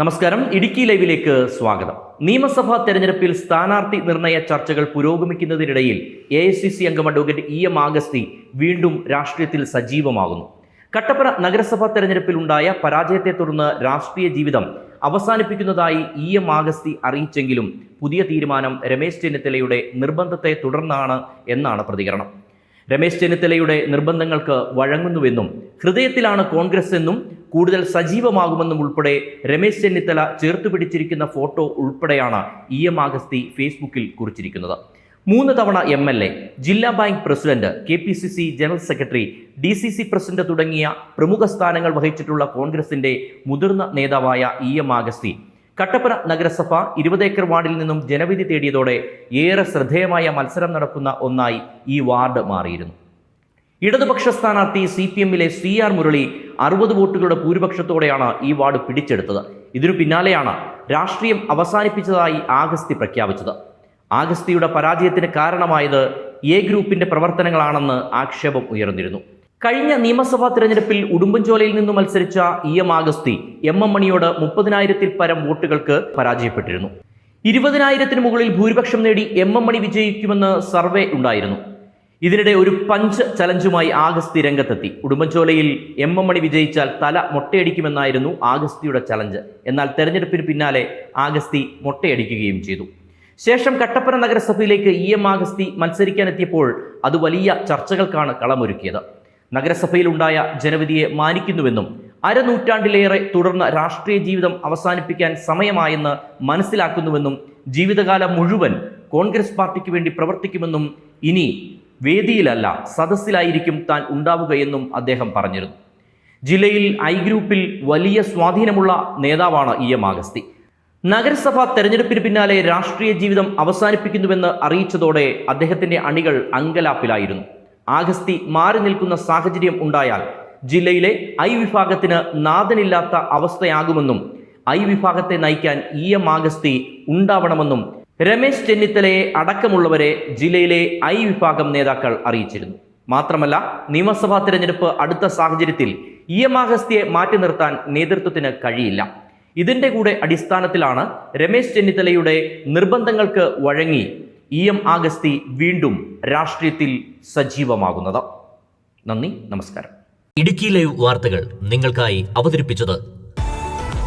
നമസ്കാരം ഇടുക്കി ലൈവിലേക്ക് സ്വാഗതം. നിയമസഭാ തെരഞ്ഞെടുപ്പിൽ സ്ഥാനാർത്ഥി നിർണയ ചർച്ചകൾ പുരോഗമിക്കുന്നതിനിടയിൽ എ ഐ സി സി അംഗം അഡ്വക്കേറ്റ് ഇ എം ആഗസ്തി വീണ്ടും രാഷ്ട്രീയത്തിൽ സജീവമാകുന്നു. കട്ടപ്പന നഗരസഭാ തെരഞ്ഞെടുപ്പിൽ ഉണ്ടായ പരാജയത്തെ തുടർന്ന് രാഷ്ട്രീയ ജീവിതം അവസാനിപ്പിക്കുന്നതായി ഇ എം ആഗസ്തി അറിയിച്ചെങ്കിലും പുതിയ തീരുമാനം രമേശ് ചെന്നിത്തലയുടെ നിർബന്ധത്തെ തുടർന്നാണ് എന്നാണ് പ്രതികരണം. രമേശ് ചെന്നിത്തലയുടെ നിർബന്ധങ്ങൾക്ക് വഴങ്ങുന്നുവെന്നും ഹൃദയത്തിലാണ് കോൺഗ്രസ് എന്നും കൂടുതൽ സജീവമാകുമെന്നും ഉൾപ്പെടെ രമേശ് ചെന്നിത്തല ചേർത്തു പിടിച്ചിരിക്കുന്ന ഫോട്ടോ ഉൾപ്പെടെയാണ് ഇ എം ആഗസ്തി ഫേസ്ബുക്കിൽ കുറിച്ചിരിക്കുന്നത്. മൂന്ന് തവണ എം എൽ എ ജില്ലാ bank president K P C C general secretary D C C president തുടങ്ങിയ പ്രമുഖ സ്ഥാനങ്ങൾ വഹിച്ചിട്ടുള്ള കോൺഗ്രസിന്റെ മുതിർന്ന നേതാവായ ഇ എം ആഗസ്തി. കട്ടപ്പന നഗരസഭ ഇരുപത് ഏക്കർ വാർഡിൽ നിന്നും ജനവിധി തേടിയതോടെ ഏറെ ശ്രദ്ധേയമായ മത്സരം നടക്കുന്ന ഒന്നായി ഈ വാർഡ് മാറിയിരുന്നു. ഇടതുപക്ഷ സ്ഥാനാർത്ഥി സി പി എമ്മിലെ സി ആർ മുരളി അറുപത് വോട്ടുകളുടെ ഭൂരിപക്ഷത്തോടെയാണ് ഈ വാർഡ് പിടിച്ചെടുത്തത്. ഇതിനു പിന്നാലെയാണ് രാഷ്ട്രീയം അവസാനിപ്പിച്ചതായി ആഗസ്തി പ്രഖ്യാപിച്ചത്. ആഗസ്തിയുടെ പരാജയത്തിന് കാരണമായത് എ ഗ്രൂപ്പിന്റെ പ്രവർത്തനങ്ങളാണെന്ന് ആക്ഷേപം ഉയർന്നിരുന്നു. കഴിഞ്ഞ നിയമസഭാ തിരഞ്ഞെടുപ്പിൽ ഉടുമ്പൻചോലയിൽ നിന്ന് മത്സരിച്ച E M Agasthi M M മണിയോട് മുപ്പതിനായിരത്തിൽ പരം വോട്ടുകൾക്ക് പരാജയപ്പെട്ടിരുന്നു. ഇരുപതിനായിരത്തിന് മുകളിൽ ഭൂരിപക്ഷം നേടി എം എം മണി വിജയിക്കുമെന്ന് സർവേ ഉണ്ടായിരുന്നു. ഇതിനിടെ ഒരു പഞ്ച് ചലഞ്ചുമായി ആഗസ്തി രംഗത്തെത്തി. ഉടുമ്പൻചോലയിൽ എം എം മണി വിജയിച്ചാൽ തല മൊട്ടയടിക്കുമെന്നായിരുന്നു ആഗസ്തിയുടെ ചലഞ്ച്. എന്നാൽ തെരഞ്ഞെടുപ്പിന് പിന്നാലെ ആഗസ്തി മൊട്ടയടിക്കുകയും ചെയ്തു. ശേഷം കട്ടപ്പന നഗരസഭയിലേക്ക് ഇ എം ആഗസ്തി മത്സരിക്കാനെത്തിയപ്പോൾ അത് വലിയ ചർച്ചകൾക്കാണ് കളമൊരുക്കിയത്. നഗരസഭയിലുണ്ടായ ജനവിധിയെ മാനിക്കുന്നുവെന്നും അരനൂറ്റാണ്ടിലേറെ തുടർന്ന് രാഷ്ട്രീയ ജീവിതം അവസാനിപ്പിക്കാൻ സമയമായെന്ന് മനസ്സിലാക്കുന്നുവെന്നും ജീവിതകാലം മുഴുവൻ കോൺഗ്രസ് പാർട്ടിക്ക് വേണ്ടി പ്രവർത്തിക്കുമെന്നും ഇനി വേദിയിലല്ല സദസ്സിലായിരിക്കും താൻ ഉണ്ടാവുകയെന്നും അദ്ദേഹം പറഞ്ഞിരുന്നു. ജില്ലയിൽ ഐ ഗ്രൂപ്പിൽ വലിയ സ്വാധീനമുള്ള നേതാവാണ് ഇ എം ആഗസ്തി. നഗരസഭാ തെരഞ്ഞെടുപ്പിന് പിന്നാലെ രാഷ്ട്രീയ ജീവിതം അവസാനിപ്പിക്കുന്നുവെന്ന് അറിയിച്ചതോടെ അദ്ദേഹത്തിന്റെ അണികൾ അങ്കലാപ്പിലായിരുന്നു. ആഗസ്തി മാറി നിൽക്കുന്ന സാഹചര്യം ഉണ്ടായാൽ ജില്ലയിലെ ഐ വിഭാഗത്തിന് നാഥനില്ലാത്ത അവസ്ഥയാകുമെന്നും ഐ വിഭാഗത്തെ നയിക്കാൻ ഇ എം ആഗസ്തി ഉണ്ടാവണമെന്നും രമേശ് ചെന്നിത്തലയെ അടക്കമുള്ളവരെ ജില്ലയിലെ ഐ വിഭാഗം നേതാക്കൾ അറിയിച്ചിരുന്നു. മാത്രമല്ല നിയമസഭാ തിരഞ്ഞെടുപ്പ് അടുത്ത സാഹചര്യത്തിൽ ഇ എം ആഗസ്തിയെ മാറ്റി നിർത്താൻ നേതൃത്വത്തിന് കഴിയില്ല. ഇതിന്റെ കൂടെ അടിസ്ഥാനത്തിലാണ് രമേശ് ചെന്നിത്തലയുടെ നിർബന്ധങ്ങൾക്ക് വഴങ്ങി ഇ എം ആഗസ്തി വീണ്ടും രാഷ്ട്രീയത്തിൽ സജീവമാകുന്നത്. നന്ദി നമസ്കാരം. ഇടുക്കി ലൈവ് വാർത്തകൾ നിങ്ങൾക്കായി അവതരിപ്പിച്ചത്.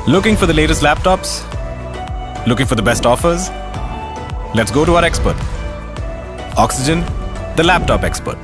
Looking for the latest laptops looking for the best offers? Let's go to our expert. Oxygen, the laptop expert.